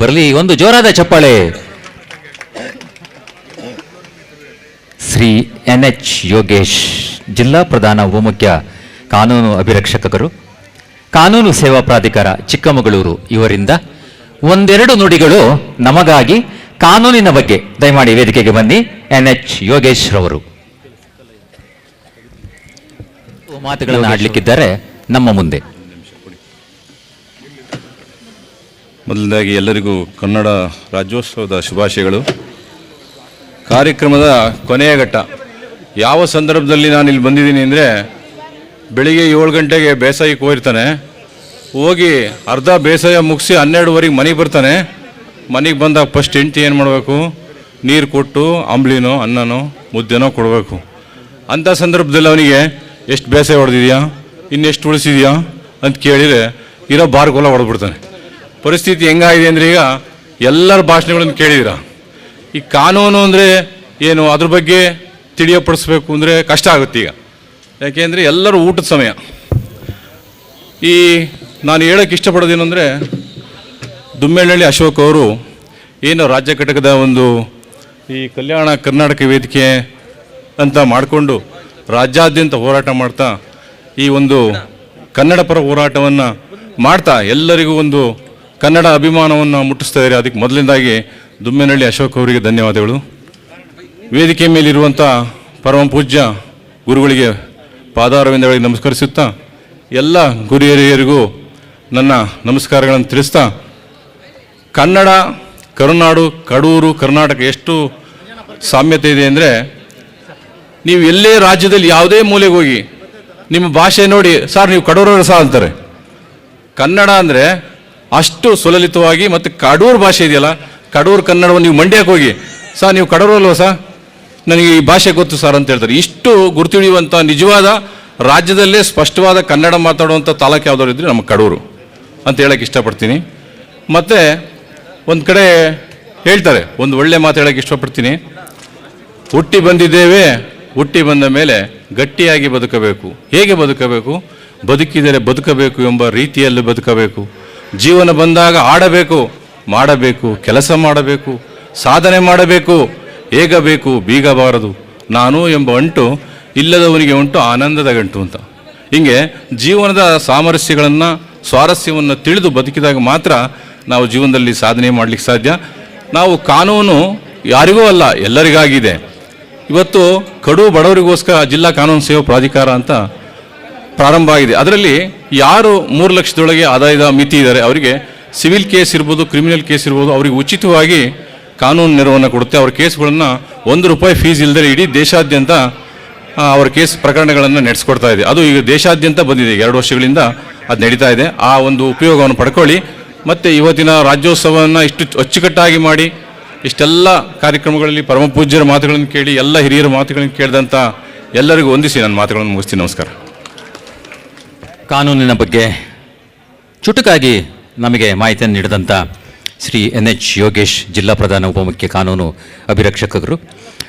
ಬರಲಿ ಒಂದು ಜೋರಾದ ಚಪ್ಪಾಳೆ. ಶ್ರೀ ಎನ್ ಎಚ್ ಯೋಗೇಶ್ ಜಿಲ್ಲಾ ಪ್ರಧಾನ ಉಪಮುಖ್ಯ ಕಾನೂನು ಅಭಿರಕ್ಷಕರು ಕಾನೂನು ಸೇವಾ ಪ್ರಾಧಿಕಾರ ಚಿಕ್ಕಮಗಳೂರು. ಇವರಿಂದ ಒಂದೆರಡು ನುಡಿಗಳು ನಮಗಾಗಿ ಕಾನೂನಿನ ಬಗ್ಗೆ. ದಯಮಾಡಿ ವೇದಿಕೆಗೆ ಬನ್ನಿ ಎನ್ ಎಚ್ ಯೋಗೇಶ್ ರವರು. ಮಾತುಗಳನ್ನು ಆಡ್ಲಿಕ್ಕಿದ್ದಾರೆ ನಮ್ಮ ಮುಂದೆ. ಮೊದಲನೇದಾಗಿ ಎಲ್ಲರಿಗೂ ಕನ್ನಡ ರಾಜ್ಯೋತ್ಸವದ ಶುಭಾಶಯಗಳು. ಕಾರ್ಯಕ್ರಮದ ಕೊನೆಯ ಘಟ್ಟ. ಯಾವ ಸಂದರ್ಭದಲ್ಲಿ ನಾನು ಇಲ್ಲಿ ಬಂದಿದ್ದೀನಿ ಅಂದರೆ ಬೆಳಿಗ್ಗೆ ಏಳು ಗಂಟೆಗೆ ಬೇಸಾಯಕ್ಕೆ ಹೋಗಿರ್ತಾನೆ. ಹೋಗಿ ಅರ್ಧ ಬೇಸಾಯ ಮುಗಿಸಿ ಹನ್ನೆರಡುವರೆಗೆ ಮನೆಗೆ ಬರ್ತಾನೆ. ಮನೆಗೆ ಬಂದಾಗ ಫಸ್ಟ್ ಹೆಂಡ್ತಿ ಏನು ಮಾಡಬೇಕು? ನೀರು ಕೊಟ್ಟು ಅಂಬ್ಲಿನೋ, ಅನ್ನನೋ, ಮುದ್ದೆನೋ ಕೊಡಬೇಕು. ಅಂಥ ಸಂದರ್ಭದಲ್ಲಿ ಅವನಿಗೆ, ಎಷ್ಟು ಬೇಸಾಯ ಹೊಡೆದಿದೆಯಾ? ಇನ್ನೆಷ್ಟು ಉಳಿಸಿದೆಯಾ? ಅಂತ ಕೇಳಿದರೆ, ಇರೋ ಬಾರ್ಗೊಲ ಹೊಡೆದ್ಬಿಡ್ತಾನೆ. ಪರಿಸ್ಥಿತಿ ಹೆಂಗಾಗಿದೆ ಅಂದರೆ ಈಗ ಎಲ್ಲರ ಭಾಷಣಗಳನ್ನು ಕೇಳಿದಿರ? ಈ ಕಾನೂನು ಅಂದರೆ ಏನು, ಅದ್ರ ಬಗ್ಗೆ ತಿಳಿಯಪಡಿಸ್ಬೇಕು ಅಂದರೆ ಕಷ್ಟ ಆಗುತ್ತೆ ಈಗ. ಯಾಕೆಂದರೆ ಎಲ್ಲರೂ ಊಟದ ಸಮಯ. ಈ ನಾನು ಹೇಳೋಕ್ಕೆ ಇಷ್ಟಪಡೋದೇನು ಅಂದರೆ ದುಮ್ಮೇಳಹಳ್ಳಿ ಅಶೋಕ್ ಅವರು ಏನು ರಾಜ್ಯ ಘಟಕದ ಒಂದು ಈ ಕಲ್ಯಾಣ ಕರ್ನಾಟಕ ವೇದಿಕೆ ಅಂತ ಮಾಡಿಕೊಂಡು ರಾಜ್ಯಾದ್ಯಂತ ಹೋರಾಟ ಮಾಡ್ತಾ ಈ ಒಂದು ಕನ್ನಡ ಪರ ಹೋರಾಟವನ್ನು ಮಾಡ್ತಾ ಎಲ್ಲರಿಗೂ ಒಂದು ಕನ್ನಡ ಅಭಿಮಾನವನ್ನು ಮುಟ್ಟಿಸ್ತಾ ಇದ್ದಾರೆ. ಅದಕ್ಕೆ ಮೊದಲಿಂದಾಗಿ ದುಮ್ಮೇನಹಳ್ಳಿ ಅಶೋಕ್ ಅವರಿಗೆ ಧನ್ಯವಾದಗಳು. ವೇದಿಕೆ ಮೇಲಿರುವಂಥ ಪರಮ ಪೂಜ್ಯ ಗುರುಗಳಿಗೆ ಪಾದಾರವಿಂದಗಳಿಗೆ ನಮಸ್ಕರಿಸುತ್ತಾ, ಎಲ್ಲ ಗುರುಹಿರಿಯರಿಗೂ ನನ್ನ ನಮಸ್ಕಾರಗಳನ್ನು ತಿಳಿಸ್ತಾ, ಕನ್ನಡ, ಕರುನಾಡು, ಕಡೂರು, ಕರ್ನಾಟಕ ಎಷ್ಟು ಸಾಮ್ಯತೆ ಇದೆ ಅಂದರೆ ನೀವು ಎಲ್ಲೇ ರಾಜ್ಯದಲ್ಲಿ ಯಾವುದೇ ಮೂಲೆಗೆ ಹೋಗಿ ನಿಮ್ಮ ಭಾಷೆ ನೋಡಿ, ಸರ್ ನೀವು ಕಡೂರವರು ಸಹ ಅಂತಾರೆ. ಕನ್ನಡ ಅಂದರೆ ಅಷ್ಟು ಸುಲಲಿತವಾಗಿ ಮತ್ತು ಕಡೂರು ಭಾಷೆ ಇದೆಯಲ್ಲ, ಕಡೂರು ಕನ್ನಡವನ್ನು ನೀವು ಮಂಡ್ಯಕ್ಕೆ ಹೋಗಿ ಸರ್ ನೀವು ಕಡೂರು ಅಲ್ವಾ ಸರ್ ನನಗೆ ಈ ಭಾಷೆ ಗೊತ್ತು ಸರ್ ಅಂತ ಹೇಳ್ತಾರೆ. ಇಷ್ಟು ಗುರುತಿಳಿಯುವಂಥ ನಿಜವಾದ ರಾಜ್ಯದಲ್ಲೇ ಸ್ಪಷ್ಟವಾದ ಕನ್ನಡ ಮಾತಾಡುವಂಥ ತಾಲೂಕು ಯಾವ್ದಾದ್ರು ಇದ್ರೆ ನಮ್ಮ ಕಡೂರು ಅಂತ ಹೇಳಕ್ಕೆ ಇಷ್ಟಪಡ್ತೀನಿ. ಮತ್ತು ಒಂದು ಕಡೆ ಹೇಳ್ತಾರೆ, ಒಂದು ಒಳ್ಳೆ ಮಾತು ಹೇಳಕ್ಕೆ ಇಷ್ಟಪಡ್ತೀನಿ. ಹುಟ್ಟಿ ಬಂದಿದ್ದೇವೆ, ಹುಟ್ಟಿ ಬಂದ ಮೇಲೆ ಗಟ್ಟಿಯಾಗಿ ಬದುಕಬೇಕು. ಹೇಗೆ ಬದುಕಬೇಕು? ಬದುಕಿದರೆ ಬದುಕಬೇಕು ಎಂಬ ರೀತಿಯಲ್ಲಿ ಬದುಕಬೇಕು. ಜೀವನ ಬಂದಾಗ ಆಡಬೇಕು, ಮಾಡಬೇಕು, ಕೆಲಸ ಮಾಡಬೇಕು, ಸಾಧನೆ ಮಾಡಬೇಕು ಏಗಬೇಕು ಬೀಗಬಾರದು. ನಾನು ಎಂಬ ಅಂಟು ಇಲ್ಲದವನಿಗೆ ಉಂಟು ಆನಂದದ ಗಂಟು ಅಂತ. ಹಿಂಗೆ ಜೀವನದ ಸಾಮರಸ್ಯಗಳನ್ನು, ಸ್ವಾರಸ್ಯವನ್ನು ತಿಳಿದು ಬದುಕಿದಾಗ ಮಾತ್ರ ನಾವು ಜೀವನದಲ್ಲಿ ಸಾಧನೆ ಮಾಡಲಿಕ್ಕೆ ಸಾಧ್ಯ. ನಾವು ಕಾನೂನು ಯಾರಿಗೂ ಅಲ್ಲ, ಎಲ್ಲರಿಗಾಗಿದೆ. ಇವತ್ತು ಕಡು ಬಡವರಿಗೋಸ್ಕರ ಜಿಲ್ಲಾ ಕಾನೂನು ಸೇವಾ ಪ್ರಾಧಿಕಾರ ಅಂತ ಪ್ರಾರಂಭ ಆಗಿದೆ. ಅದರಲ್ಲಿ ಯಾರು ಮೂರು ಲಕ್ಷದೊಳಗೆ ಆದಾಯದ ಮಿತಿ ಇದ್ದಾರೆ, ಅವರಿಗೆ ಸಿವಿಲ್ ಕೇಸ್ ಇರ್ಬೋದು, ಕ್ರಿಮಿನಲ್ ಕೇಸ್ ಇರ್ಬೋದು, ಅವರಿಗೆ ಉಚಿತವಾಗಿ ಕಾನೂನು ನೆರವನ್ನು ಕೊಡುತ್ತೆ. ಅವ್ರ ಕೇಸ್ಗಳನ್ನು ಒಂದು ರೂಪಾಯಿ ಫೀಸ್ ಇಲ್ಲದೆ ಇಡೀ ದೇಶಾದ್ಯಂತ ಅವರ ಕೇಸ್ ಪ್ರಕರಣಗಳನ್ನು ನಡೆಸ್ಕೊಡ್ತಾ ಇದೆ. ಅದು ಈಗ ದೇಶಾದ್ಯಂತ ಬಂದಿದೆ. ಎರಡು ವರ್ಷಗಳಿಂದ ಅದು ನಡೀತಾ ಇದೆ. ಆ ಒಂದು ಉಪಯೋಗವನ್ನು ಪಡ್ಕೊಳ್ಳಿ. ಮತ್ತು ಇವತ್ತಿನ ರಾಜ್ಯೋತ್ಸವವನ್ನು ಇಷ್ಟು ಅಚ್ಚುಕಟ್ಟಾಗಿ ಮಾಡಿ, ಇಷ್ಟೆಲ್ಲ ಕಾರ್ಯಕ್ರಮಗಳಲ್ಲಿ ಪರಮಪೂಜ್ಯರ ಮಾತುಗಳನ್ನು ಕೇಳಿ, ಎಲ್ಲ ಹಿರಿಯರ ಮಾತುಗಳನ್ನು ಕೇಳಿದಂಥ ಎಲ್ಲರಿಗೂ ಹೊಂದಿಸಿ ನನ್ನ ಮಾತುಗಳನ್ನು ಮುಗಿಸ್ತೀನಿ. ನಮಸ್ಕಾರ. ಕಾನೂನಿನ ಬಗ್ಗೆ ಚುಟುಕಾಗಿ ನಮಗೆ ಮಾಹಿತಿಯನ್ನು ನೀಡಿದಂಥ ಶ್ರೀ ಎನ್ ಎಚ್ ಯೋಗೇಶ್, ಜಿಲ್ಲಾ ಪ್ರಧಾನ ಉಪಮುಖ್ಯ ಕಾನೂನು ಅಭಿರಕ್ಷಕರು,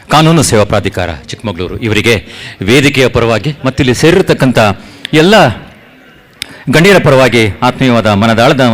ಕಾನೂನು ಸೇವಾ ಪ್ರಾಧಿಕಾರ ಚಿಕ್ಕಮಗಳೂರು. ಇವರಿಗೆ ವೇದಿಕೆಯ ಪರವಾಗಿ ಮತ್ತಿಲ್ಲಿ ಸೇರಿರತಕ್ಕಂಥ ಎಲ್ಲ ಗಣ್ಯರ ಪರವಾಗಿ ಆತ್ಮೀಯವಾದ ಮನದಾಳದ